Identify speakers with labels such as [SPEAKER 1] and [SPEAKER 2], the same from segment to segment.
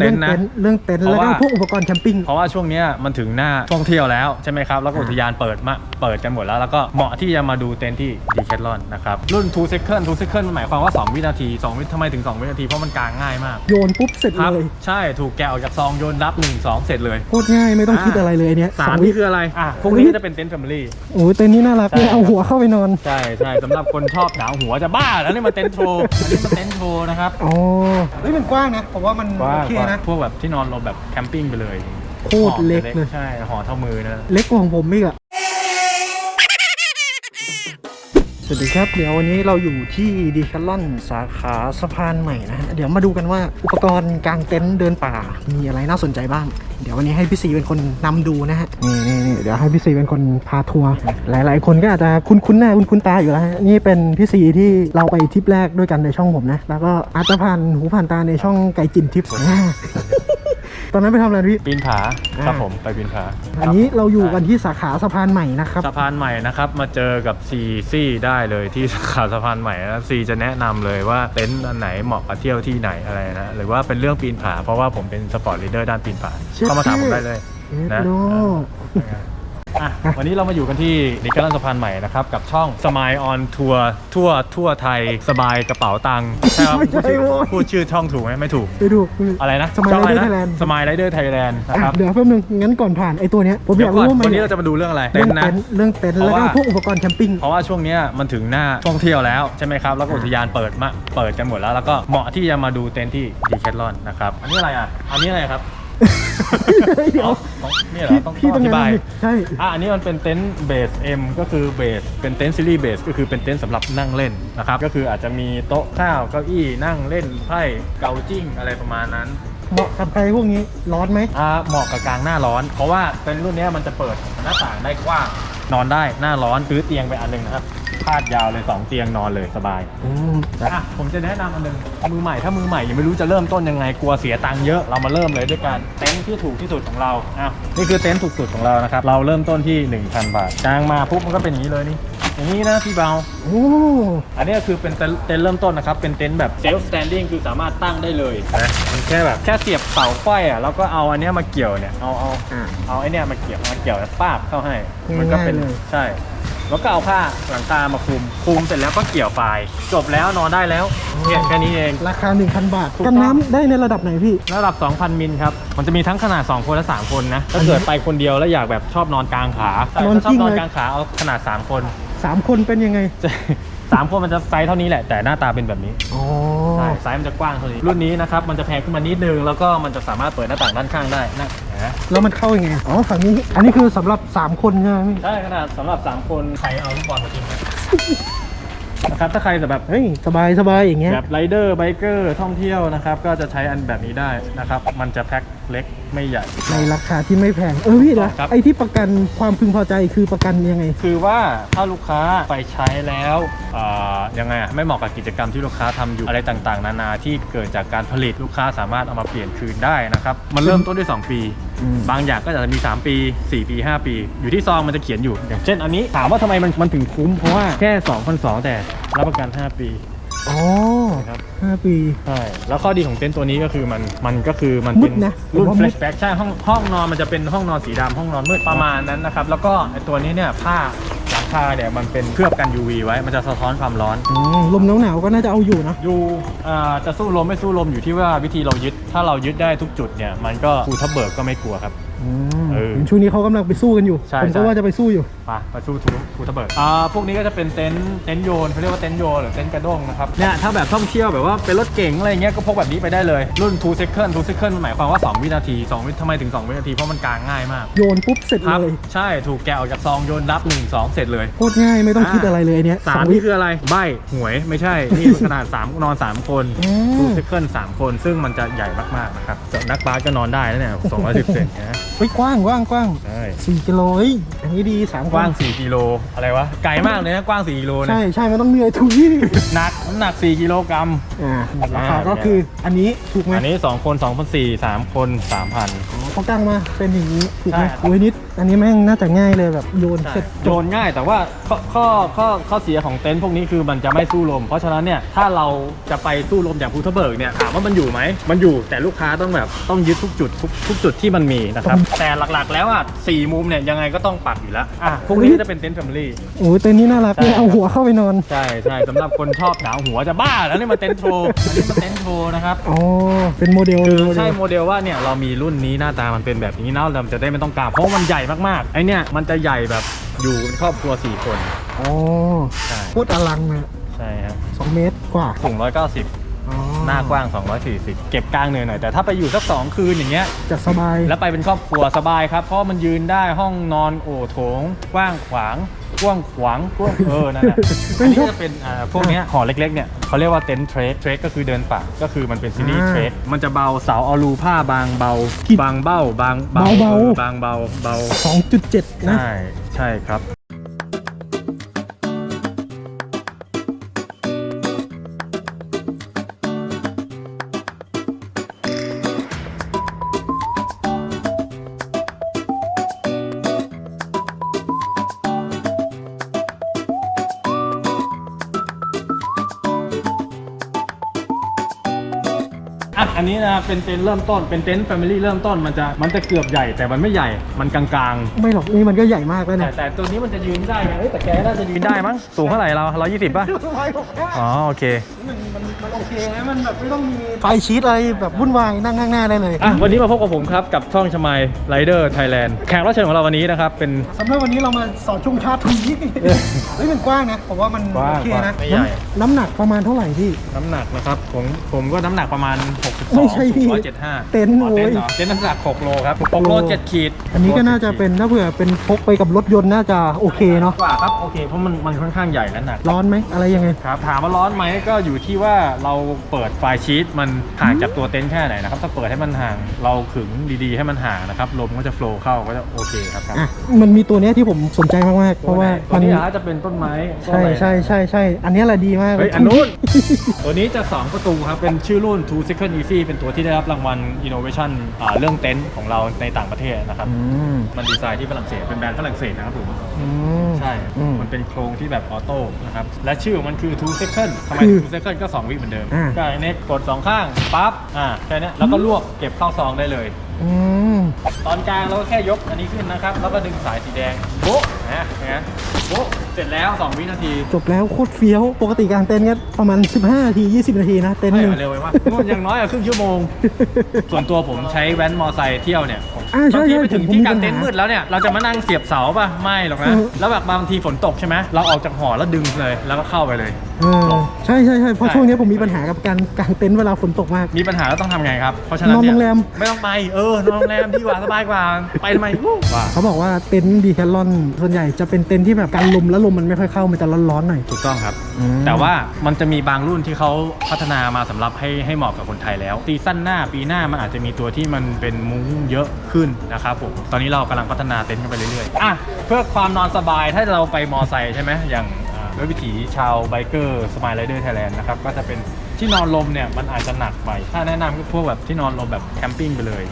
[SPEAKER 1] เต็นท์นะ
[SPEAKER 2] เรื่องเต็นท์
[SPEAKER 1] เพ
[SPEAKER 2] แล้ว
[SPEAKER 1] ราะ
[SPEAKER 2] ก็
[SPEAKER 1] ว่า
[SPEAKER 2] พวกอุปกรณ์แคมปิ้ง
[SPEAKER 1] เพราะว่าช่วงเนี้ยมันถึงหน้าท่องเที่ยวแล้วใช่ไหมครับแล้วก็
[SPEAKER 2] อ่า
[SPEAKER 1] อุทยานเปิดมาเปิดกันหมดแล้ว แล้วก็เหมาะที่จะมาดูเต็นท์ที่ดีแคทลอนนะครับรุ่น2 second 2 second หมายความว่า 2 วินาที 2 วิทำไมถึง 2 วินาที เพราะมันกางง่ายมาก
[SPEAKER 2] โยนปุ๊บเสร็จ
[SPEAKER 1] ครับ
[SPEAKER 2] เลย
[SPEAKER 1] ใช่ถูกแกะออกจากซองโยนรับ 1 2 เสร็จเลย
[SPEAKER 2] โคตรง่ายไม่ต้องคิดอะไรเลยเนี่ย
[SPEAKER 1] สาม
[SPEAKER 2] สองวิ
[SPEAKER 1] นี่คืออะไรอะพวกนี้ก็จะเป็นเต็นท์แฟมิลี่
[SPEAKER 2] โอ้ยเต็นท์นี่น่ารักเลย
[SPEAKER 1] ใช่
[SPEAKER 2] เอาหัวเข้าไปนอน
[SPEAKER 1] ใช่ใช่สำหรับคนชอบหนาวหัวจะบ้าแล้วนี่มันเต็นท์โชว์อันนี้มันเต็นท์โชว์นะครับ
[SPEAKER 2] อ๋อเฮ้ยมันกว้างนะผมว่ามัน
[SPEAKER 1] กว้าง
[SPEAKER 2] โอเคนะ
[SPEAKER 1] พวกแบบที่นอนเราแบบแคมปิ้งไปเลย
[SPEAKER 2] โคตรเล็กเลย
[SPEAKER 1] ใช่ห่อเท่ามือนะ
[SPEAKER 2] เล็กกว่าของผมอีกอะ สวัสดีครับ เดี๋ยววันนี้เราอยู่ที่ดีคาลอนสาขาสะพานใหม่นะฮะ เดี๋ยวมาดูกันว่าอุปกรณ์กางเต็นท์เดินป่า มีอะไรน่าสนใจบ้าง เดี๋ยววันนี้ให้พี่ซีเป็นคนนำดูนะฮะ นี่นี่นี่เดี๋ยวให้พี่ซีเป็นคนพาทัวร์ หลาย ๆ คนก็อาจจะคุ้นคุ้นๆหน้าคุ้นคุ้นๆตาอยู่แล้วฮะ นี่เป็นพี่ซีที่เราไปทริปแรกด้วยกันในช่องผมนะ แล้วก็อาจจะผ่านหูผ่านตาในช่องไก่จินทริป ตอนนั้นไปทำอะไรนะพี่
[SPEAKER 1] ปีนผา
[SPEAKER 2] อ่า
[SPEAKER 1] ครับผมไปปีนผา
[SPEAKER 2] อันนี้เราอยู่กันที่สาขาสะพานใหม่นะครับ
[SPEAKER 1] สะพานใหม่นะครับมาเจอกับซีซี่ได้เลยที่สาขาสะพานใหม่นะซีจะแนะนำเลยว่าเต็นท์อันไหนเหมาะกับเที่ยวที่ไหนอะไรนะหรือว่าเป็นเรื่องปีนผาเพราะว่าผมเป็นสปอร์ตลีดเดอร์ด้านปีนผา
[SPEAKER 2] เชี่ย
[SPEAKER 1] เข้ามาถามผมได้เลย
[SPEAKER 2] เอ็ด
[SPEAKER 1] นะ
[SPEAKER 2] โด
[SPEAKER 1] อะวันนี้เรามาอยู่กันที่ดิกรันสะพานใหม่นะครับ กับช่องสมายออนทัวร์ทั่วทั่วไทยสบายกระเป๋าตังค์ใช่ครับ
[SPEAKER 2] ไม่ใช่โว้ย
[SPEAKER 1] พูดชื่อช่องถูกไหมไม่ถูก
[SPEAKER 2] ไปดู
[SPEAKER 1] อะไรนะ
[SPEAKER 2] Smile
[SPEAKER 1] ช่องอะไร
[SPEAKER 2] Rider
[SPEAKER 1] นะ
[SPEAKER 2] Thailand
[SPEAKER 1] สมายไรเดอร์ไทยแลนด์นะครับ
[SPEAKER 2] อะเดี๋ยวแป๊บนึง งั้นก่อนผ่านไอ้ตัวเนี้ย ผมอ
[SPEAKER 1] เดี๋ย
[SPEAKER 2] ยาก
[SPEAKER 1] วก่อน
[SPEAKER 2] รู้ว่ามัน
[SPEAKER 1] วันนี้เราจะมาดูเรื่องอะไร
[SPEAKER 2] เรื่
[SPEAKER 1] เต็
[SPEAKER 2] อนง
[SPEAKER 1] ท์นะ
[SPEAKER 2] เต็นท์เรื่องเต็นท์
[SPEAKER 1] เพ
[SPEAKER 2] แล้ว
[SPEAKER 1] ราะ
[SPEAKER 2] ก็
[SPEAKER 1] ว่า
[SPEAKER 2] พวกอุปกรณ์แคมปิ้ง
[SPEAKER 1] เพราะว่าช่วงเนี้ยมันถึงหน้าท่องเที่ยวแล้วใช่ไหมครับ แล้วก็อุทยานเปิดมาเปิดกันหมดแล้ว แล้วก็เหมาะที่จะมาดูเต็นท์ที่ดีแคทลอนนะครับ อันนี้อะไรอะ อันนี้อะไรครับ
[SPEAKER 2] เดี๋ยว
[SPEAKER 1] ต้องนี่เหรอ
[SPEAKER 2] พี่
[SPEAKER 1] ต้อง
[SPEAKER 2] พี่
[SPEAKER 1] ต้องอ
[SPEAKER 2] ต้อง
[SPEAKER 1] ธิบาย
[SPEAKER 2] แนะนำดิใช่
[SPEAKER 1] อะอันนี้มันเป็นเต็นท์เบส M ก็คือเบสเป็นเต็นท์ซีรีส์เบสก็คือเป็นเต็นท์สำหรับนั่งเล่นนะครับก็คืออาจจะมีโต๊ะข้าวเก้าอี้นั่งเล่นไพ่เกาจิ้งอะไรประมาณนั้น
[SPEAKER 2] เหมาะกับใครพวกนี้ร้อนไหม
[SPEAKER 1] อ่าเหมาะกับกลางหน้าร้อน เพราะว่าเต็นท์รุ่นเนี้ยมันจะเปิดหน้าต่างได้กว้างนอนได้หน้าร้อนซื้อเตียงไปอันหนึงนะครับ พาดยาวเลยสองเตียงนอนเลยสบาย
[SPEAKER 2] อืม
[SPEAKER 1] อะผมจะแนะนำอันหนึงมือใหม่ถ้ามือใหม่ยังไม่รู้จะเริ่มต้นยังไงกลัวเสียตังค์เยอะเรามาเริ่มเลยด้วยการเต็นท์ที่ถูกที่สุดของเราอะนี่คือเต็นท์ถูกสุดของเรานะครับเราเริ่มต้นที่ 1,000 บาทกลางมาปุ๊บมันก็เป็นอย่างนี้เลยนี่อย่างนี้นะพี่เบา
[SPEAKER 2] โอ้
[SPEAKER 1] อันนี้ก็คือเป็นเต็นท์เต็นท์เริ่มต้นนะครับ เป็นเต็นท์แบบเซลฟ์สแตนดิ้งคือสามารถตั้งได้เลยนะมันแค่แบบแค่เสียบเสาไฟอะแล้วก็เอาอันเนี้ยมาเกี่ยวเนี่ยเอาเอา
[SPEAKER 2] อะ
[SPEAKER 1] เอาไอ้เนี่ยมาเกี่ยวมาเกี่ยวแล้วป้าบเข้าให้ มัก็เป็น
[SPEAKER 2] ง่ายๆเลย
[SPEAKER 1] ใช่ แล้วก็เอาผ้าหลังคามาคลุมคลุมเสร็จแล้วก็เกี่ยวปลายจบแล้วนอนได้แล้วเนี่ยแค่นี้เอง
[SPEAKER 2] ราคา 1,000 บาท
[SPEAKER 1] ถูก
[SPEAKER 2] กัน
[SPEAKER 1] ต้อง
[SPEAKER 2] น้ำได้ในระดับไหนพี่
[SPEAKER 1] ระดับ 2,000 มิลครับ มันจะมีทั้งขนาด 2 คนและ 3 คนนะ ถ้าเกิดไปคนเดียวแล้วอยากแบบชอบนอนกลางขาใช่
[SPEAKER 2] นอน
[SPEAKER 1] ถ้าชอบ
[SPEAKER 2] กิ้ง
[SPEAKER 1] นอน
[SPEAKER 2] เลย
[SPEAKER 1] กลางขาเอาขนาด 3 คน
[SPEAKER 2] 3 คนเป็นยังไง
[SPEAKER 1] จะ สามคนมันจะไซส์เท่านี้แหละแต่หน้าตาเป็นแบบนี้
[SPEAKER 2] อ๋อ
[SPEAKER 1] ใช่ไซส์มันจะกว้างเท่านี้รุ่นนี้นะครับมันจะแพงขึ้นมานิดนึงแล้วก็มันจะสามารถเปิดหน้าต่างด้านข้างได้นะเห็นไหม
[SPEAKER 2] แล้วมันเข้ายังไงอ๋อฝั่งนี้ อันนี้คือสำหรับ 3 คนใช่ไหมพี่
[SPEAKER 1] ได้ขนาดสำหรับ 3 คนใครเอาลูกบอลมาทิ้งไหมนะครับถ้าใครแบบ
[SPEAKER 2] เฮ้ยสบายสบายอย่างเงี้ย
[SPEAKER 1] แบบไรเดอร์ไบเกอร์ท่องเที่ยวนะครับก็จะใช้อันแบบนี้ได้นะครับมันจะแพ็คเล็กไม่ใหญ่
[SPEAKER 2] ในราคาที่ไม่แพง เออพี่นะครับ ไอที่ประกันความพึงพอใจคือประกันยังไง
[SPEAKER 1] คือว่าถ้าลูกค้าไปใช้แล้วเอ่อยังไงอะไม่เหมาะกับกิจกรรมที่ลูกค้าทำอยู่อะไรต่างๆ นานาที่เกิดจากการผลิตลูกค้าสามารถเอามาเปลี่ยนคืนได้นะครับ มันเริ่มต้นด้วย 2 ปี
[SPEAKER 2] อืม
[SPEAKER 1] บางอย่างก็อาจจะมี 3 ปี 4 ปี 5 ปี อยู่ที่ซองมันจะเขียนอยู่ อย่างเช่นอันนี้ถามว่าทำไมมันมันถึงคุ้มเพราะว่าแค่2,200แต่รับประกัน 5 ปี
[SPEAKER 2] อ๋อ
[SPEAKER 1] นะครับ
[SPEAKER 2] ห้าปี
[SPEAKER 1] ใช่แล้วข้อดีของเต็นท์ตัวนี้ก็คือมันมันก็คือมัน
[SPEAKER 2] มื
[SPEAKER 1] เป็
[SPEAKER 2] ด
[SPEAKER 1] น
[SPEAKER 2] นะ
[SPEAKER 1] รุ่น
[SPEAKER 2] ผมว่ามืด
[SPEAKER 1] flashback ใช่ห้องห้องนอนมันจะเป็นห้องนอนสีดำห้องนอนมืดประมาณนั้นนะครับ แล้วก็ไอตัวนี้เนี่ยผ้าหลังคาเนี่ยมันเป็นเคลือบกัน UV ไว้มันจะสะท้อนความร้อน
[SPEAKER 2] อืมลมหนาวๆก็น่าจะเอาอยู่นะ
[SPEAKER 1] อยู่อ่าจะสู้ลมไม่สู้ลมอยู่ที่ว่าวิธีเรายึด ถ้าเรายึดได้ทุกจุดเนี่ยมันก็ภูทับเบิกก็ไม่กลัวครับ
[SPEAKER 2] อืม
[SPEAKER 1] เออ
[SPEAKER 2] เห็นช่วงนี้เขากำลังไปสู้กันอยู่
[SPEAKER 1] ใช่
[SPEAKER 2] ผมก็
[SPEAKER 1] ใช่
[SPEAKER 2] ว่าจะไปสู้อยู่
[SPEAKER 1] ไปไปสู้ทูภูทับเบิกอ่าพวกนี้ก็จะเป็นเต็นท์เต็นท์โยนเขาเรียกว่าเต็นท์โยนหรือเต็นท์กระด้งนะครับเนี่ยถ้าแบบท่องเที่ยวแบบว่าเป็นรถเก๋งอะไรเงี้ยก็พกแบบนี้ไปได้เลยรุ่น2 second 2 second หมายความว่า 2 วินาที2วิทำไมถึง 2 วินาทีเพราะมันกางง่ายมาก
[SPEAKER 2] โยนปุ๊บเสร็จ
[SPEAKER 1] ครับ
[SPEAKER 2] เลย
[SPEAKER 1] ใช่ถูกแกะออกจากซองโยนรับ1 2 เสร็จเลย
[SPEAKER 2] โคตรง่ายไม่ต้องคิดอะไรเลยเนี่ย
[SPEAKER 1] สาม
[SPEAKER 2] วิ
[SPEAKER 1] นี่คืออะไรใบหวยไม่ใช่ นี่มันขนาด 3 นอน 3 คน
[SPEAKER 2] อืม
[SPEAKER 1] 2 second 3 คน ซึ่งมันจะใหญ่มากๆนะครับส่วนนักบาสก็นอนได้นะเนี่ย210เซนนะ
[SPEAKER 2] เฮ้ยกว้างกว้างกว้าง
[SPEAKER 1] ใช่
[SPEAKER 2] สี่กิโลเฮ้ยอันนี้ดีสามคน
[SPEAKER 1] กว้าง 4 กิโล อะไรวะ ไกลมากเลยนะ กว้าง 4 กิโลเนี่
[SPEAKER 2] ใช่
[SPEAKER 1] ย
[SPEAKER 2] ใช่มันต้องเหนื่อยทุย
[SPEAKER 1] หนักน้ำหนัก 4 กิโลกรัม
[SPEAKER 2] อ่าราคาก็คืออันนี้ถูกไหม
[SPEAKER 1] อันนี้ 2 คน2 4 0 0 3 คน 3,000
[SPEAKER 2] เขาตั้งมาเป็นอย่างนี้ถูกไหม
[SPEAKER 1] ใช่ครับ
[SPEAKER 2] โอ้ยนิด อันนี้แม่งน่าจะง่ายเลยแบบโยนเสร็จจ
[SPEAKER 1] โย
[SPEAKER 2] บ
[SPEAKER 1] นง่ายแต่ว่าข้อข้อข้อข้อเสียของเต็นท์พวกนี้คือมันจะไม่สู้ลม เพราะฉะนั้นเนี่ยถ้าเราจะไปสู้ลมอย่างภูทะเบิกเนี่ยถามว่ามันอยู่ไหมมันอยู่แต่ลูกค้าต้องแบบต้องยึดทุกจุดทุกทุกจุดที่มันมีนะครับแต่หลักๆ แล้วอะสี่มุมเนี่ยยังไงก็ต้องปักอยู่แล้วอะพวกนี้จะเป็นเต็นท์แฟมิลี่
[SPEAKER 2] โอ้ยเต็นท์นี้น่ารัก
[SPEAKER 1] ใช่
[SPEAKER 2] เนี่ยเอาหัวเข้าไปนอน
[SPEAKER 1] ใช่ใช่สำหรับคนชอบหนาวหัวจะบ้าแล้วนี่มาเต็นท์โชว์อันนี้มาเต็นท์โชว์นะครับ
[SPEAKER 2] อ๋อเป็นโมเดลเลยโมเด
[SPEAKER 1] ใช่
[SPEAKER 2] ล
[SPEAKER 1] โมเดลว่าเนี่ยเรามีรุ่นนี้หน้าตามันเป็นแบบนี้นะเราจะได้ไม่ต้องกราบเพราะว่ามันใหญ่มากๆไอเนี่ยมันจะใหญ่แบบอยู่เป็นครอบครัวสี่คน
[SPEAKER 2] อ๋อ
[SPEAKER 1] ใช่
[SPEAKER 2] โคตรอลังเลย
[SPEAKER 1] ใช่ครับ
[SPEAKER 2] สองเมตรกว่า
[SPEAKER 1] สูง190
[SPEAKER 2] อ๋อ
[SPEAKER 1] หน้ากว้าง 240 เก็บกลางเนินหน่อยแต่ถ้าไปอยู่สัก 2 คืนอย่างเงี้ย
[SPEAKER 2] จะสบาย
[SPEAKER 1] แล้วไปเป็นครอบครัวสบายครับ เพราะมันยืนได้ห้องนอนโอโถงกว้างขวางกว้างขวางกว้างเออนั่นแหละ
[SPEAKER 2] เป็
[SPEAKER 1] อั
[SPEAKER 2] น
[SPEAKER 1] นนี้
[SPEAKER 2] พวก
[SPEAKER 1] จะเป็นอ่าพวกเนี้ยห่อเล็กๆเนี่ยเขาเรียกว่าเต็นท์เทรคเทรคก็คือเดินป่าก็คือมันเป็นซีรีส์
[SPEAKER 2] อ่า
[SPEAKER 1] เทรคมันจะเบาเสาอลูผ้าบางเบา
[SPEAKER 2] คิด
[SPEAKER 1] บางเบ้าบาง
[SPEAKER 2] เบาๆ
[SPEAKER 1] ออบางเบาเบา
[SPEAKER 2] 2.7 นะ
[SPEAKER 1] ใช่ ใช่ครับ นนี้นะเป็นเต็นท์เริ่มต้นเป็นเต็นท์แฟมิลี่เริ่มต้นมันจะมันจะเกือบใหญ่แต่มันไม่ใหญ่มันกลางๆ
[SPEAKER 2] ไม่หรอกนี่มันก็ใหญ่มากแล้ว
[SPEAKER 1] แต่
[SPEAKER 2] เนี่ย
[SPEAKER 1] แต่ตัวนี้มันจะยืนได้ไงเอ้ยแต่แกน่าจะยืนได้มั้งสูงเท่าไหร่เรา120ป่ะอ๋อโอเค
[SPEAKER 2] มันมันมันโอเคนะมันแบบไม่ต้องมี ไฟชีตอะไรแบบวุ่นวายนั่งข้างหน้าได้เลย
[SPEAKER 1] อะวันนี้มาพบกับผมครับกับช่องชมายไรเดอร์ไทยแลนด์แขกรับเชิญของเราวันนี้นะครับเป็น
[SPEAKER 2] สำหรับวันนี้เรามาสอนช่วงชาติทุยเฮ้ยมันกว้างนะ ผมว่ามัน
[SPEAKER 1] กว้าง
[SPEAKER 2] โอเคนะ
[SPEAKER 1] ไม่ใหญ่
[SPEAKER 2] น้ำน้ำหนักประมาณเท่าไหร่พี่
[SPEAKER 1] น้ำหนักนะครับผมผมก็น้ำหนักประมาณ62
[SPEAKER 2] ไม่ใช่พี่
[SPEAKER 1] 175
[SPEAKER 2] เต็นท์
[SPEAKER 1] อ๋อเต็นท์
[SPEAKER 2] โอ้ย
[SPEAKER 1] เหรอเต็นท์น้ำหนัก6โลครับ6โล7ขีด
[SPEAKER 2] อันนี้ก็น่าจะเป็นถ้าเผื่อเป็นพกไปกับรถยนต์น่าจะโอเคเนาะ
[SPEAKER 1] กว่าครับโอเคเพราะมันมันค่อนข้างใหญ่และหนัก
[SPEAKER 2] ร้อนไหมอะไรยังไง
[SPEAKER 1] ครับถามว่าร้อนไหมก็อยู่ที่ว่าเราเปิดไฟล์ชีตมันห่างจากตัวเต็นท์แค่ไหนนะครับถ้าเปิดให้มันห่างเราขึงดีๆ ให้มันห่างนะครับลมก็จะโฟล์เข้าก็จะโอเคครับครับ
[SPEAKER 2] อะมันมีตัวเนี้ยที่ผมสนใจมากๆเพราะว่า
[SPEAKER 1] ตั
[SPEAKER 2] มั
[SPEAKER 1] วนนี้อาจจะเป็นต้นไม้ต้น
[SPEAKER 2] ใช่
[SPEAKER 1] อะไร
[SPEAKER 2] ใช่ใช่ใช่อันเนี้ยแหละดีมาก
[SPEAKER 1] เฮ้ยอันนู้น ตัวนี้จะ 2 ประตูครับ เป็นชื่อรุ่น Two Second Easy เป็นตัวที่ได้รับรางวัล Innovation อ่าเรื่องเต็นท์ของเราในต่างประเทศนะครับ
[SPEAKER 2] อืม
[SPEAKER 1] มันดีไซน์ที่ฝรั่งเศสเป็นแบรนด์ฝรั่งเศสนะครับผม
[SPEAKER 2] อืม
[SPEAKER 1] ใช่
[SPEAKER 2] อืม
[SPEAKER 1] มันเป็นโครงที่แบบออโต้นะครับ และชื่อของมันคือ two second ทำไม
[SPEAKER 2] คือ
[SPEAKER 1] two second ก็ 2 วิเหมือนเดิม
[SPEAKER 2] อ่า
[SPEAKER 1] ก็ไอ้เน็กกด 2 ข้าง ปั๊บ อ่า แค่เนี้ยแล้วก็รวบเก็บเข้าซองได้เลย
[SPEAKER 2] อืม
[SPEAKER 1] ตอนกลางเราก็แค่ยกอันนี้ขึ้นนะครับ แล้วก็ดึงสายสีแดง โบ๊ะนะนะโบ๊ะ เสร็จแล้ว2วินาที
[SPEAKER 2] จบแล้วโคตรเฟี้ยว ปกติการเต้นก็ประมาณ 15นาที 20 นาทีนะ เต้น
[SPEAKER 1] ไม่
[SPEAKER 2] หนึ่ง
[SPEAKER 1] เร็วไปว่าอย่างน้อยอะครึ่งชั่วโมง ส่วนตัวผมใช้แว้นมอไซค์เที่ยวเนี่ยผม
[SPEAKER 2] อ่าใช่
[SPEAKER 1] บางที
[SPEAKER 2] ใช่
[SPEAKER 1] ไปถึง
[SPEAKER 2] ผม
[SPEAKER 1] ที่
[SPEAKER 2] มี
[SPEAKER 1] กลาง
[SPEAKER 2] ปัญหา
[SPEAKER 1] เต็นท์มืดแล้วเนี่ยเราจะมานั่งเสียบเสาป่ะไม่หรอกนะ
[SPEAKER 2] เออ
[SPEAKER 1] แล้วแบบบางทีฝนตกใช่ไหมเราออกจากหอแล้วดึงเลยแล้วก็เข้าไปเลย
[SPEAKER 2] เออใช่ใช่ใช่เพราะ
[SPEAKER 1] ใช่
[SPEAKER 2] ช่วงนี้ผมมีปัญหากับการกางเต็นท์เวลาฝนตกมาก
[SPEAKER 1] มีปัญหาแล้วต้องทำไงครับ เพราะฉะนั้น
[SPEAKER 2] นอน
[SPEAKER 1] เนี่ย
[SPEAKER 2] โรงแรม
[SPEAKER 1] ไม่ต้องไปเออนอนโรงแรมดีกว่าสบายกว่าไปทำไมวู้ว่า
[SPEAKER 2] เขาบอกว่าเต็นท์ดีแคลอนส่วนใหญ่จะเป็นเต็นท์ที่แบบกันลมแล้วลมมันไม่ค่อยเข้ามันจะร้อนๆหน่อย
[SPEAKER 1] ถูกต้องครับ
[SPEAKER 2] อืม
[SPEAKER 1] แต่ว่ามันจะมีบางรุ่นที่เขาพัฒนามาสำหรับให้ให้เหมาะกับคนไทยแล้วซีซั่นหน้าปีหน้ามันอาจจะมีตัวที่มันเป็นมุ้งเยอะขึ้นนะครับผมตอนนี้เรากำลังพัฒนาเต็นท์กันไปเรื่อยๆอะเพื่อความนอนสบายถ้าเราไปมอไซค์ใช่ไหมอย่างอ่าด้วยวิถีชาวไบเกอร์สมายไรเดอร์ไทยแลนด์นะครับก็จะเป็นที่นอนลมเนี่ยมันอาจจะหนักไปถ้าแนะนำก็พวกแบบที่นอนลมแบบแคมปิ้งไปเลย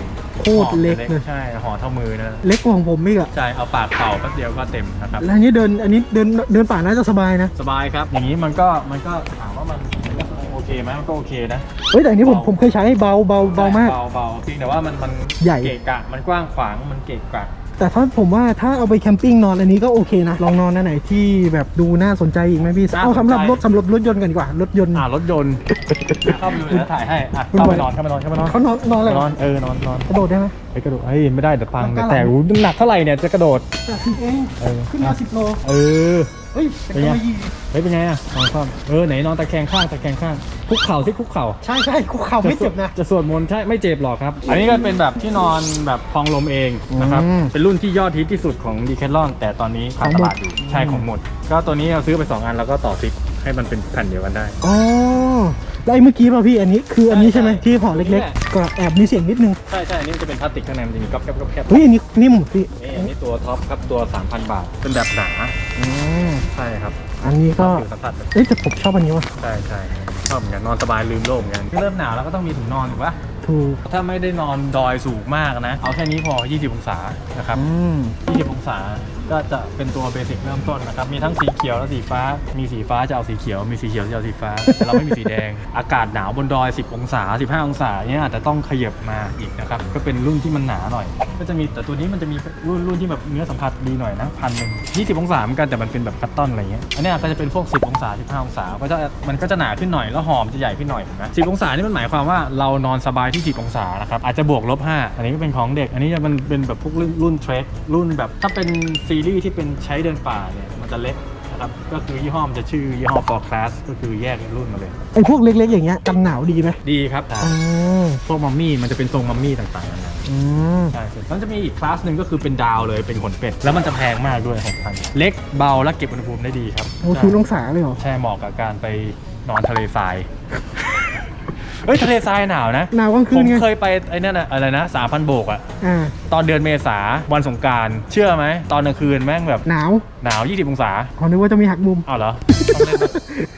[SPEAKER 2] โคตรเล็กเลย
[SPEAKER 1] ใช่ห่อเท่ามือนะ
[SPEAKER 2] เล็กกว่าของผมอีกอะ
[SPEAKER 1] ใช่เอาปากเป่าแป๊บเดียวก็เต็มนะครับ
[SPEAKER 2] แล้วอันนี้เดินอันนี้เดินเดินป่าน่าจะสบายนะ
[SPEAKER 1] สบายครับ อย่างนี้มันก็มันก็ถามว่ามันโอเคไหมมันก็โอเคนะ
[SPEAKER 2] เฮ้ยแต่อันนี้ผม
[SPEAKER 1] เบา
[SPEAKER 2] ผมเคยใช้เบาเบาเบามาก
[SPEAKER 1] เบาเบาเพียงแต่ว่ามันมัน
[SPEAKER 2] ใหญ่
[SPEAKER 1] เกะกะมันกว้างขวางมันเกะกะ
[SPEAKER 2] แต่ถ้าผมว่าถ้าเอาไปแคมปิ้งนอนอันนี้ก็โอเคนะ ลองนอนอันไหนที่แบบดูน่าสนใจอีกไหมพี่
[SPEAKER 1] น่า
[SPEAKER 2] เอาสำหรับ
[SPEAKER 1] สนใจ
[SPEAKER 2] รถสำหรับรถยนต์กันดีกว่ารถยนต์
[SPEAKER 1] อ่ารถยนต์เข้าไปดูแล้วถ่ายให้อะเข้าไปนอนเข้าไปนอนเข้าไปนอน
[SPEAKER 2] เขานอนนอนอะไร
[SPEAKER 1] นอนเออนอนนอน
[SPEAKER 2] กระโดดได้ไหม
[SPEAKER 1] ไอ้ยกระโดดเฮ้ยไม่ได้เดี๋ยวพัง
[SPEAKER 2] กล้า
[SPEAKER 1] แต่
[SPEAKER 2] หลัง
[SPEAKER 1] หูหนักเท่าไหร่เนี่ยจะกระโดด
[SPEAKER 2] แต่สิบเอง
[SPEAKER 1] เออ
[SPEAKER 2] ขึ้นมาสิบโล
[SPEAKER 1] เออ
[SPEAKER 2] เฮ้ยเป็นกำมะหยี่
[SPEAKER 1] เฮ้ยเป็นไงอะนอนคว่ำเออไหนนอนตะแคงข้างตะแคงข้างคุกเข่าที่คุกเข่า
[SPEAKER 2] ใช่ใช่คุกเข่าไม่เจ็บนะ
[SPEAKER 1] จะสวดมนต์ใช่ไม่เจ็บหรอกครับ อันนี้ก็เป็นแบบที่นอนแบบพองลมเองนะครับ
[SPEAKER 2] อืม
[SPEAKER 1] เป็นรุ่นที่ยอดฮิตที่สุดของดีแคทลอนแต่ตอนนี้ขาดตลาดอยู่
[SPEAKER 2] ของหมด
[SPEAKER 1] ใช่ของหมด ก็ตัวนี้เราซื้อไป 2 อันแล้วก็ต่อฟิกให้มันเป็นแผ่นเดียวกันได้
[SPEAKER 2] อ๋อ แล้วไอ้เมื่อกี้ป่ะพี่อันนี้คืออันนี้ใช่ไหม
[SPEAKER 1] ใช่
[SPEAKER 2] ที่ห่อเล็กๆก็แอบมีเสียงนิดนึง
[SPEAKER 1] ใช่ใช่อันนี้มันจะเป็นพลาสติกข้างในมันจะมีก๊อบแก๊บก๊อบแก๊บ
[SPEAKER 2] เฮ้ยอันนี้นิ่มพี่
[SPEAKER 1] นี่อันนี้ตัวท็อปครับตัว 3,000 บาท เป็นแบบหนา
[SPEAKER 2] อืม
[SPEAKER 1] ใช่ครับ
[SPEAKER 2] อันนี้ก็
[SPEAKER 1] ผิวสัมผัสแบบ
[SPEAKER 2] เอ้ยแต่ผมชอบอันนี้ว่ะ
[SPEAKER 1] ใช่ใช่ชอบเหมือนกันนอนสบายลืมโลกเหมือนกันเริ่มหนาวแล้วก็ต้องมีถุงนอนถูกปะ
[SPEAKER 2] ถูก
[SPEAKER 1] ถ้าไม่ได้นอนดอยสูงมากนะ เอาแค่นี้พอ 20 องศานะครับ
[SPEAKER 2] อืม
[SPEAKER 1] 20 องศา ก็จะเป็นตัวเบสิกเริ่มต้นนะครับ มีทั้งสีเขียวและสีฟ้า มีสีฟ้าจะเอาสีเขียว มีสีเขียวจะเอาสีฟ้า แต่เราไม่มีสีแดง อากาศหนาวบนดอย 10 องศา 15 องศาเนี้ยอาจจะต้องขยับมาอีกนะครับ ก็เป็นรุ่นที่มันหนาหน่อย ก็จะมีแต่ตัวนี้มันจะมีรุ่นรุ่นที่แบบเนื้อสัมผัสดีหน่อยนะพันหนึ่ง20องศาเหมือนกันแต่มันเป็นแบบคัตตอนอะไรเงี้ย อันนี้ก็จะเป็นพวก 10 องศา 15 องศา ก็จะมันก็จะหนาขึ้นหน่อยแล้วหอมจะใหญ่ขึ้นหน่อยเห็นะ10 องศานี่มันหมายความว่าเรานอนสบายที่ 10 องศานะครับอาจจะบวกลบ5อันนี้ก็เป็นของเด็ก อันนี้จะมันเป็นแบบพวกรุ่นรุ่นเทรครุ่นแบบถ้าเป็นซีรีส์ที่เป็นใช้เดินป่าเนี่ยมันจะเล็กนะครับก็คือยี่ห้อมันจะชื่อยี่ห้อ for class ก็คือแยกรุ่นมาเลย
[SPEAKER 2] ไอ้พวกเล็กๆ อย่างเงี้ยกันหนาวดีไหม
[SPEAKER 1] ดีครับ
[SPEAKER 2] อืม
[SPEAKER 1] พวกมัมมี่มันจะเป็นทรงมัมมี่ต่างๆนานา
[SPEAKER 2] อืม
[SPEAKER 1] ใช่ครับมันจะมีอีกคลาสหนึ่งก็คือเป็นดาวเลยเป็นขนเป็ดแล้วมันจะแพงมากด้วยของพันเล็กเบาและเก็บอุณหภูมิได้ดีครับ
[SPEAKER 2] โอ้ศูนย์องศาเลยเหรอ
[SPEAKER 1] ใช่เหมาะกับการไปนอนทะเลทราย เฮ้ยทะเลทรายหนาวนะ
[SPEAKER 2] หนาวกลางคื
[SPEAKER 1] ผ
[SPEAKER 2] น
[SPEAKER 1] ม
[SPEAKER 2] ไง
[SPEAKER 1] เคยไปไอ้นั่นอะอะไรนะสามพันโบกอะ
[SPEAKER 2] อ่า
[SPEAKER 1] ตอนเดือนเมษาวันสงกรารเชื่อไหมตอนกลางคืนแม่งแบบ
[SPEAKER 2] หนาว
[SPEAKER 1] หนาว 20 องศา
[SPEAKER 2] ขอนึกว่าจะมีหักมุม
[SPEAKER 1] เอาเหรอ ต้องเล่นปะ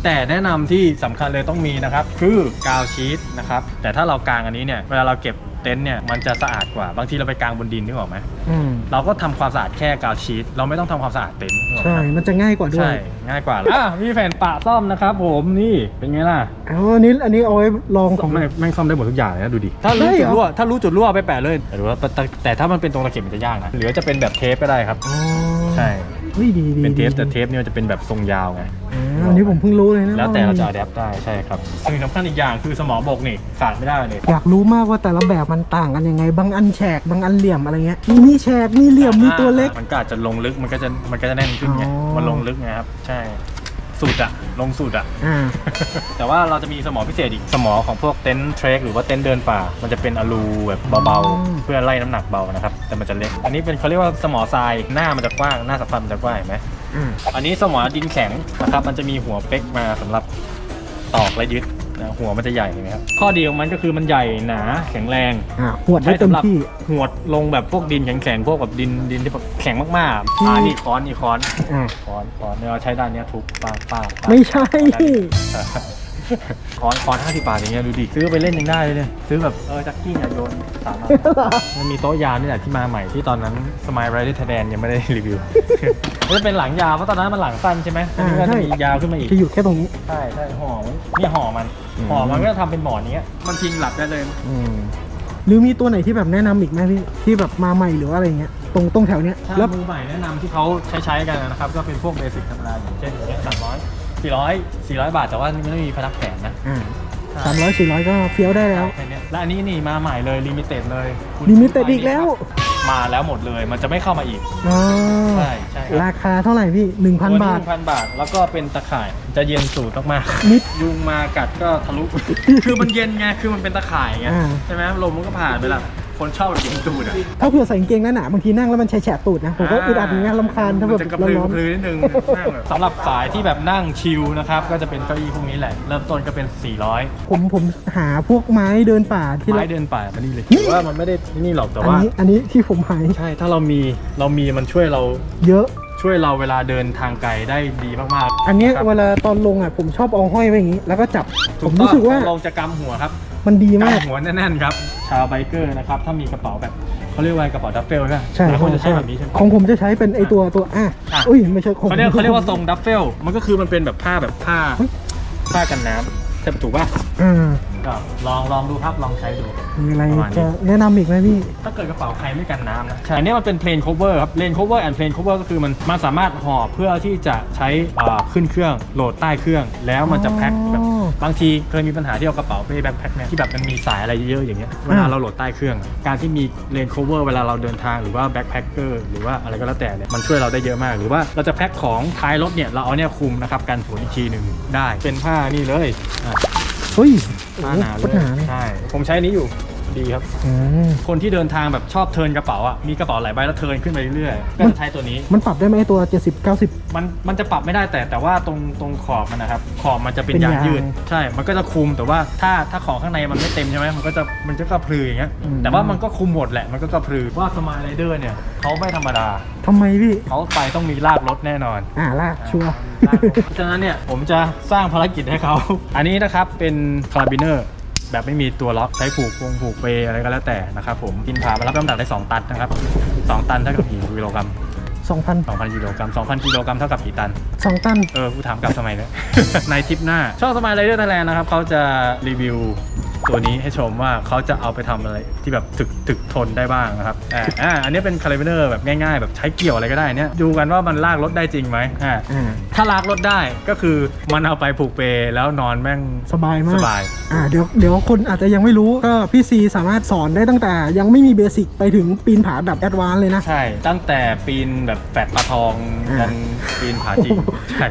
[SPEAKER 1] แต่แนะนำที่สำคัญเลยต้องมีนะครับ คือกาวชีตนะครับ แต่ถ้าเรากางอันนี้เนี่ย เวลาเราเก็บ เต็นท์เนี่ยมันจะสะอาดกว่าบางทีเราไปกางบนดินนึกออกไหม
[SPEAKER 2] อืม
[SPEAKER 1] เราก็ทำความสะอาดแค่กาวชีตเราไม่ต้องทำความสะอาดเต็นท์นึกออกไหม
[SPEAKER 2] ใช่มันจะง่ายกว่าด้ว
[SPEAKER 1] ใช่
[SPEAKER 2] ย
[SPEAKER 1] ง่ายกว่าอะมีแผ่นปะซ่อมนะครับผมนี่เป็นไงล่ะ
[SPEAKER 2] อ๋ออันนี้อันนี้เอาไว้ลองของ
[SPEAKER 1] แม่งแม่งซ่อมได้หมดทุกอย่างเลยนะดูดิถ้ารู้
[SPEAKER 2] ได้
[SPEAKER 1] จุ
[SPEAKER 2] เหรอ
[SPEAKER 1] ดรั่วถ้ารู้จุดรั่วเอาไปแปะเลยแต่ว่าแต่แต่ถ้ามันเป็นตรงตะเข็บมันจะยากนะหรือจะเป็นแบบเทปก็ได้ครับ
[SPEAKER 2] อ๋อ
[SPEAKER 1] ใช่
[SPEAKER 2] เฮ้ยดีดี
[SPEAKER 1] เป็นเทป
[SPEAKER 2] ดี
[SPEAKER 1] แต่เทปเนี่ยมันจะเป็นแบบทรงยาวไง
[SPEAKER 2] อ่าอันนี้ผมเพิ่งรู้เลยนะ
[SPEAKER 1] แล้วแต่เราจะ
[SPEAKER 2] ว่
[SPEAKER 1] อัดแอปได้ใช่ครับสิ่งสำคัญอีกอย่างคือสมอบกนี่ขาดไม่ได้เลย
[SPEAKER 2] อยากรู้มากว่าแต่ละแบบมันต่างกันยังไง บางอันแฉกบางอันเหลี่ยมอะไรเงี้ยมีแฉกมีเหลี่ยมมีตัวเล็ก
[SPEAKER 1] มันก็อาจจะลงลึกมันก็จะมันก็จะแน่นขึ้นไง
[SPEAKER 2] อ๋อ
[SPEAKER 1] มันลงลึกไงครับใช่สุดอะลงสุดอะ
[SPEAKER 2] อ่า
[SPEAKER 1] แต่ว่าเราจะมีสมอพิเศษอีกสมอของพวกเต็นท์เทรคหรือว่าเต็นท์เดินป่า มันจะเป็นอลูแบบเบา
[SPEAKER 2] อืม
[SPEAKER 1] ๆเพื่อไล่น้ำหนักเบานะครับ แต่มันจะเล็ก อันนี้เป็นเขาเรียกว่าสมอทรายหน้ามันจะกว้างหน้าสัมผัสมันจะกว้างเห็นไหม
[SPEAKER 2] อ่า
[SPEAKER 1] อันนี้สมอดินแข็งนะครับ มันจะมีหัวเป๊กมาสำหรับตอกและยึดนะหัวมันจะใหญ่เห็นไหมครับ ข้อดีของมันก็คือมันใหญ่หนาแข็งแรง
[SPEAKER 2] อ่าหวดได้
[SPEAKER 1] ใช้
[SPEAKER 2] เต็ม
[SPEAKER 1] สำหรับ
[SPEAKER 2] ที่
[SPEAKER 1] หวดลงแบบพวกดินแข็งๆพวกแบบดินดินที่แบบแข็งมากๆ
[SPEAKER 2] ที่
[SPEAKER 1] อ่านี่ค้อนนี่ค้อน
[SPEAKER 2] อ่า
[SPEAKER 1] ค้อนค้อนเนี่ยเราใช้ด้านเนี้ยทุบปากปากปาก
[SPEAKER 2] ไม่ใช่
[SPEAKER 1] ค้อนค้อนห้าสิบบาทอย่างเงี้ยดูดิ ซื้อไปเล่นยังได้เลยเนี่ยซื้อแบบเออจักกิ้งอะโยนสามารถมันมีโต๊ะยาวนี่แหละที่มาใหม่ที่ตอนนั้นสมัยไรเดอร์ไทยแลนด์ยังไม่ได้รีวิวมันจะเป็นหลังยาวเพราะตอนนั้นมันหลังสั้นใช่ไหมอันนี้ก็
[SPEAKER 2] อ่าใช่
[SPEAKER 1] จะมียาวขึ้นมาอีก
[SPEAKER 2] จะอยู่แค่ตรงนี้
[SPEAKER 1] ใช่ใช่ห่อมันเนี่ยห่อมัน
[SPEAKER 2] อืม
[SPEAKER 1] ห่อมันก็จะทำเป็นหมอนอย่างเงี้ย มันพิงหลับได้เลย
[SPEAKER 2] อืมหรือมีตัวไหนที่แบบแนะนำอีกไหมพี่ที่แบบมาใหม่หรือว่าอะไรเงี้ยตรงตรงแถวเนี้ย
[SPEAKER 1] ถ้า
[SPEAKER 2] แล้ว
[SPEAKER 1] มือใหม่แนะนำที่เขาใช้ใช้ๆกันนะครับ ก็เป็นพวกเบสิกธรรมดาอย่างเช่นอย่างเงี้ยสามร้อย สี่ร้อยสี่ร้อยบาท แต่ว่ามันไม่มีพนักแขนนะ
[SPEAKER 2] อ่าสามร้อยสี่ร้อยก็เฟี้ยวได้แล้ว
[SPEAKER 1] แค่เนี้ยและอันนี้นี่มาใหม่เลยลิมิเต็ดเลยคุณ
[SPEAKER 2] Limited อีกแล้ว
[SPEAKER 1] มาแล้วหมดเลยมันจะไม่เข้ามาอีก
[SPEAKER 2] อ๋อ
[SPEAKER 1] ใช่ใช่ครับ
[SPEAKER 2] ราคาเท่าไหร่พี่หนึ่งพันบาท
[SPEAKER 1] หนึ่งพันบาท แล้วก็เป็นตะข่ายจะเย็นสูตรมากๆ
[SPEAKER 2] นิด
[SPEAKER 1] ยุงมากัดก็ทะลุ คือมันเย็นไง คือมันเป็นตะข่ายไง
[SPEAKER 2] อ่า
[SPEAKER 1] ใช่ไหมลมมันก็ผ่านไปละ คนชอบแบบเย็นตูดอะ
[SPEAKER 2] ถ้าเผื่อใส่กางเกงหนาๆบางทีนั่งแล้วมันแฉะๆตูดนะผมก็อึดอัดอย่างเงี้ยลำคาญถ้าแบบ
[SPEAKER 1] มันจะกระพือก
[SPEAKER 2] ร้อน
[SPEAKER 1] ระพือนิดนึงนั่งแบบสำหรับสายที่แบบนั่งชิลนะครับก็จะเป็นเก้าอี้พวกนี้แหละ เริ่มต้นก็เป็น 400
[SPEAKER 2] ๆผมผมหาพวกไม้เดินป่าที่
[SPEAKER 1] ไม้
[SPEAKER 2] เรา
[SPEAKER 1] เดินป่ามานี่เลยถือว่ามันไม่ได้นี่หรอกแต่
[SPEAKER 2] อัน
[SPEAKER 1] ว่า
[SPEAKER 2] นี้อันนี้ที่ผมหาย
[SPEAKER 1] ใช่ถ้าเรามีเรามีมันช่วยเรา
[SPEAKER 2] เยอะ
[SPEAKER 1] ช่วยเราเวลาเดินทางไกลได้ดีมากๆ
[SPEAKER 2] อันเนี้ย
[SPEAKER 1] ครับ
[SPEAKER 2] เวลาตอนลงอะผมชอบเอาห้อยไว้อย่างนี้ แล้วก็จับ
[SPEAKER 1] ถู
[SPEAKER 2] ผม
[SPEAKER 1] กต้อ
[SPEAKER 2] รู้
[SPEAKER 1] ง
[SPEAKER 2] สึกว่า
[SPEAKER 1] ลองจะกำหัวครับ
[SPEAKER 2] มันดีมาก
[SPEAKER 1] กำหัวแน่นๆครับ ชาวไบเกอร์นะครับ ถ้ามีกระเป๋าแบบเขาเรียกว่ากระเป๋าดัฟเฟลใช่ไหม
[SPEAKER 2] ใช่
[SPEAKER 1] หลายคนจะใช้
[SPEAKER 2] ใช่
[SPEAKER 1] แบบนี้ใช่ไหม
[SPEAKER 2] ของผมจะใช้เป็นไอตัวตัวอะ
[SPEAKER 1] อะ
[SPEAKER 2] อุ้ยไม่ใช่ของ
[SPEAKER 1] เขาเรียกเขาเรียกว่าทรงดัฟเฟล มันก็คือมันเป็นแบบผ้าแบบผ้า
[SPEAKER 2] เฮ้ย
[SPEAKER 1] ผ้ากันน้ำใช่ถูกป่ะ
[SPEAKER 2] อ่า
[SPEAKER 1] ก็ลองลองดูครับลองใช้ดู
[SPEAKER 2] มีอะไร
[SPEAKER 1] ประมาณนี้
[SPEAKER 2] จะแนะนำอีกไหมพี่
[SPEAKER 1] ถ้าเกิดกระเป๋าใครไม่กันน้ำนะใช่อันนี้มันเป็น plain cover ครับ plain cover and plain cover ก็คือมันมันสามารถห่อเพื่อที่จะใช้อ่าขึ้นเครื่องโหลดใต้เครื่อง แล้วมันจะแพ็คแบบ
[SPEAKER 2] อ๋อ
[SPEAKER 1] บางทีเคยมีปัญหาที่เอากระเป๋าเป้แบ็คแพ็คเนี่ยที่แบบมันมีสายอะไรเยอะๆอย่างเงี้ยเวลาเราโหลดใต้เครื่อง การที่มี plain cover เวลาเราเดินทางหรือว่า backpacker หรือว่าอะไรก็แล้วแต่เนี่ยมันช่วยเราได้เยอะมาก หรือว่าเราจะแพ็คของท้ายรถเนี่ยเราเอาเนี่ยคลุมนะครับกันฝนอีกทีหนึ่งได้เป็นผ้านี่เลยอะ
[SPEAKER 2] เฮ้ย
[SPEAKER 1] ผ้า
[SPEAKER 2] โอ้
[SPEAKER 1] หนา
[SPEAKER 2] โห
[SPEAKER 1] เล
[SPEAKER 2] โคตรหนาเลย
[SPEAKER 1] ยใช่ ผมใช้อันนี้อยู่ ดีครับ
[SPEAKER 2] อืม
[SPEAKER 1] คนที่เดินทางแบบชอบเทิร์นกระเป๋าอะมีกระเป๋าหลายใบแล้วเทิร์นขึ้นไปเรื่อยๆก็จะใช้ตัวนี้
[SPEAKER 2] มันปรับได้ไหมไอ้ตัว 70 90
[SPEAKER 1] มันมันจะปรับไม่ได้แต่แต่ว่าตรงตรงขอบมันนะครับ ขอบมันจะเป็น
[SPEAKER 2] เป็น
[SPEAKER 1] ยาง
[SPEAKER 2] ยาง
[SPEAKER 1] ยืด ใช่ มันก็จะคุมแต่ว่าถ้าถ้าของข้างในมันไม่เต็มใช่ไหมมันก็จะมันจะกระพรืออย่างเงี้ย
[SPEAKER 2] อืม
[SPEAKER 1] แต่ว่ามันก็คุมหมดแหละมันก็กระพรือว่าสมายไรเดอร์เนี่ยเขาไม่ธรรมดา
[SPEAKER 2] ทำไมพี่
[SPEAKER 1] เขาไปต้องมีลากรถแน่นอน
[SPEAKER 2] อ่าลากชัวร์
[SPEAKER 1] ลากรถฉะนั้นเนี่ยผมจะสร้างภารกิจให้เขา อันนี้นะครับเป็นคาราบิเนอร์ แบบไม่มีตัวล็อกใช้ผูกวงผูกเปอะไรก็แล้วแต่นะครับผมกินผามารับน้ำหนักได้ 2 ตันนะครับ 2 ตันเท่ากับกี่กิโลกรัม
[SPEAKER 2] 2,000
[SPEAKER 1] 2,000กิโลกรัม2,000กิโลกรัมเท่ากับกี่ตัน
[SPEAKER 2] 2 ตัน
[SPEAKER 1] เออ กูถามกลับสมัยเนี่ย ในทริปหน้า ช่องสมัยไรเดอร์ไทยแลนด์นะครับเขาจะรีวิว ตัวนี้ให้ชมว่าเขาจะเอาไปทำอะไรที่แบบถึกถึกทนได้บ้างนะครับอ่าอ่าอันนี้เป็นคาร์บิเนอร์แบบง่ายๆ แบบใช้เกี่ยวอะไรก็ได้เนี่ยดูกันว่ามันลากรถได้จริงไหมอ่า
[SPEAKER 2] อ่า
[SPEAKER 1] ถ้าลากรถได้ก็คือมันเอาไปผูกเปแล้วนอนแม่ง
[SPEAKER 2] สบายมาก
[SPEAKER 1] สบาย
[SPEAKER 2] อ่าเดี๋ยวเดี๋ยวคนอาจจะยังไม่รู้ก็พี่ซีสามารถสอนได้ตั้งแต่ยังไม่มีเบสิกไปถึงปีนผาแบบแอดวานซ์เลยนะ
[SPEAKER 1] ใช่ ตั้งแต่ปีนแบบแฟดปลาทอง
[SPEAKER 2] อ่า
[SPEAKER 1] ยันปีนผาจริงใช่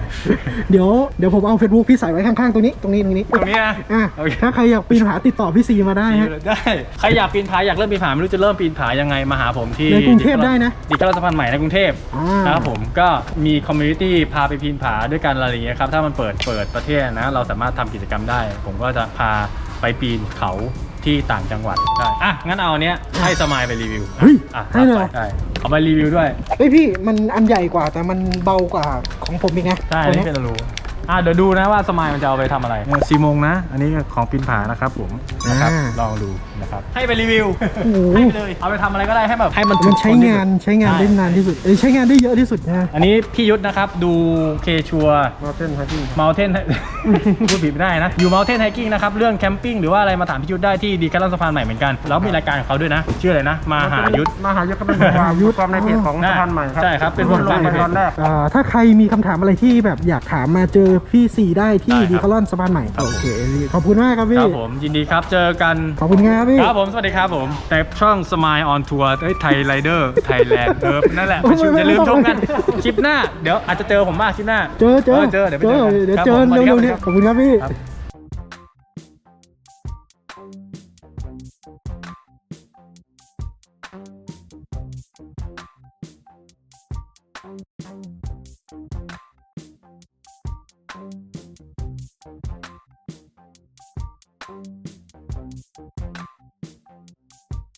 [SPEAKER 2] เดี๋ยวเดี๋ยวผมเอาเฟซบุ๊กพี่ใส่ไว้ข้างๆตรงนี้ตรงนี้ตรงนี้
[SPEAKER 1] ตรงนี้นะ
[SPEAKER 2] อะ
[SPEAKER 1] โอเค
[SPEAKER 2] ถ้าใครอยากปีนผาติดต่อพี่ซีมาได้ฮะ
[SPEAKER 1] ได้ ใครอยากปีนผาอยากเริ่มปีนผาไม่รู้จะเริ่มปีนผายังไงมาหาผมที่
[SPEAKER 2] ในกรุงเทพได้นะ
[SPEAKER 1] ดิจิทัลสะพานใหม่ในกรุงเทพ
[SPEAKER 2] อ่า
[SPEAKER 1] นะครับผมก็มีคอมมูนิตี้พาไปปีนผาด้วยกันอะไรอย่างเงี้ยครับถ้ามันเปิดเปิดประเทศนะเราสามารถทำกิจกรรมได้ ผมก็จะพาไปปีนเขาที่ต่างจังหวัดได้อะงั้นเอาอันเนี้ยให้สมายไปรีวิว
[SPEAKER 2] เฮ้ย
[SPEAKER 1] อะ
[SPEAKER 2] ให้เลย
[SPEAKER 1] ใช่เอาไปรีวิวด้วย
[SPEAKER 2] เฮ้ยพี่มันอันใหญ่กว่าแต่มันเบากว่าของผมอีกนะ
[SPEAKER 1] ใช่
[SPEAKER 2] ตั
[SPEAKER 1] อั
[SPEAKER 2] วน
[SPEAKER 1] นี้
[SPEAKER 2] เนี้ย
[SPEAKER 1] เป็นรู อะเดี๋ยวดูนะว่าสมายมันจะเอาไปทำอะไรสี่โมงนะ อันนี้ของปีนผานะครับผมนะครับ ลองดูนะครับ ให้ไปรีวิว
[SPEAKER 2] โอ้โห
[SPEAKER 1] ให้ไปเลย เอาไปทำอะไรก็ได้ให้แบบให้มัน
[SPEAKER 2] มันใช้งานใช้งานได้นานที่สุดเอ้ยใช้งานได้เยอะที่สุดนะ
[SPEAKER 1] อันนี้พี่ยุทธนะครับดูเคชัว
[SPEAKER 2] มาเต้นฮักกิ้ง
[SPEAKER 1] เมลเทนพูดผิดไม่ได้นะ อยู่เมลเทนไฮกิ้งนะครับ เรื่องแคมปิ้งหรือว่าอะไรมาถามพี่ยุทธได้ที่ดีแคลอนสะพานใหม่เหมือนกัน แล้วมีรายการของเขาด้วยนะ ชื่ออะไรนะ มาหายุทธ
[SPEAKER 3] มาหายุทธก็เป็นความยุทธความในเพจของสะพานใหม่ครับ
[SPEAKER 1] ใช่ครับเป็น
[SPEAKER 3] ลง
[SPEAKER 1] ผลงาน
[SPEAKER 3] ไปตอนแรก
[SPEAKER 2] อ่าถ้าใครมีคำถามอะไรที่แบบอยากถามมาเจอพี่ซีได้ที่
[SPEAKER 1] ได้ครับ
[SPEAKER 2] ดีคอลอนสะพานใหม่
[SPEAKER 1] ครับผม
[SPEAKER 2] โอเคขอบคุณมากครับ
[SPEAKER 1] ค
[SPEAKER 2] พี่
[SPEAKER 1] รับผมยินดีครับเจอกัน
[SPEAKER 2] ขอบคุณครับพี่
[SPEAKER 1] ครับผม สวัสดีครับผมแต่ช่อง Smile on Tour เอ้ยไทยไรเดอร์ไทยแลนด์เออนั่นแหละไปชิมอย่าลืมชมกัน คลิปหน้า เดี๋ยวอาจจะเจอผมมากคลิปหน้า
[SPEAKER 2] เจอเจอ
[SPEAKER 1] เจอ เดี๋ยวไป
[SPEAKER 2] เจ
[SPEAKER 1] เจ
[SPEAKER 2] อ
[SPEAKER 1] อกัน
[SPEAKER 2] เดี๋ยว
[SPEAKER 1] ครับ
[SPEAKER 2] เจอ
[SPEAKER 1] ผมสวัสดี
[SPEAKER 2] เร็วๆ
[SPEAKER 1] ค
[SPEAKER 2] นี้
[SPEAKER 1] รับ
[SPEAKER 2] ขอบคุณครับพี่
[SPEAKER 1] ครับ